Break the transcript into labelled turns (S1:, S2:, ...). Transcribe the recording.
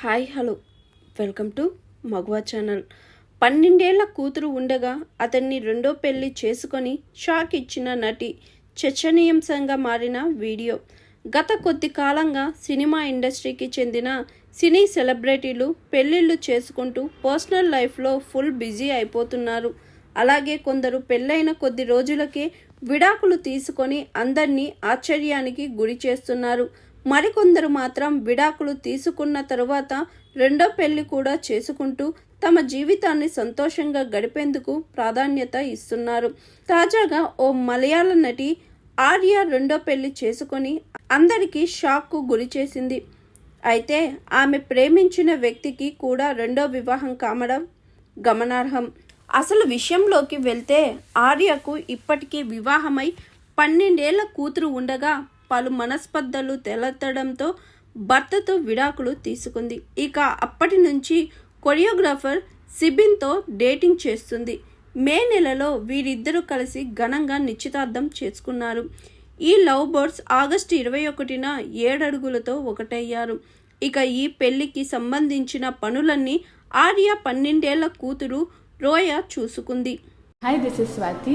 S1: Hi hello. Welcome to Maguva channel. పన్నెండేళ్ళ కూతురు ఉండగా అతన్ని రెండో పెళ్ళి చేసుకొని షాక్ ఇచ్చిన నటి చర్చనీయాంశంగా మారిన వీడియో. గత కొద్ది కాలంగా సినిమా ఇండస్ట్రీకి చెందిన సినీ సెలబ్రిటీలు పెళ్ళిళ్ళు చేసుకుంటూ పర్సనల్ లైఫ్లో ఫుల్ బిజీ అయిపోతున్నారు. అలాగే కొందరు పెళ్ళైన కొద్ది రోజులకే విడాకులు తీసుకొని అందరినీ ఆశ్చర్యానికి గురి చేస్తున్నారు. మరికొందరు మాత్రం విడాకులు తీసుకున్న తరువాత రెండో పెళ్ళి కూడా చేసుకుంటూ తమ జీవితాన్ని సంతోషంగా గడిపేందుకు ప్రాధాన్యత ఇస్తున్నారు. తాజాగా ఓ మలయాళ నటి ఆర్య రెండో పెళ్ళి చేసుకొని అందరికీ షాక్కు గురి చేసింది. అయితే ఆమె ప్రేమించిన వ్యక్తికి కూడా రెండో వివాహం కావడం గమనార్హం. అసలు విషయంలోకి వెళ్తే ఆర్యకు ఇప్పటికీ వివాహమై పన్నెండేళ్ళ కూతురు ఉండగా పలు మనస్పర్ధలు తెలెత్తడంతో భర్తతో విడాకులు తీసుకుంది. ఇక అప్పటి నుంచి కొరియోగ్రాఫర్ సిబిన్తో డేటింగ్ చేస్తుంది. మే నెలలో వీరిద్దరూ కలిసి ఘనంగా నిశ్చితార్థం చేసుకున్నారు. ఈ లవ్ బర్డ్స్ ఆగస్టు ఇరవై ఒకటిన ఏడడుగులతో ఒకటయ్యారు. ఇక ఈ పెళ్ళికి సంబంధించిన పనులన్నీ ఆర్య పన్నెండేళ్ళ కూతురు రోయ చూసుకుంది.
S2: Hi this is Swathi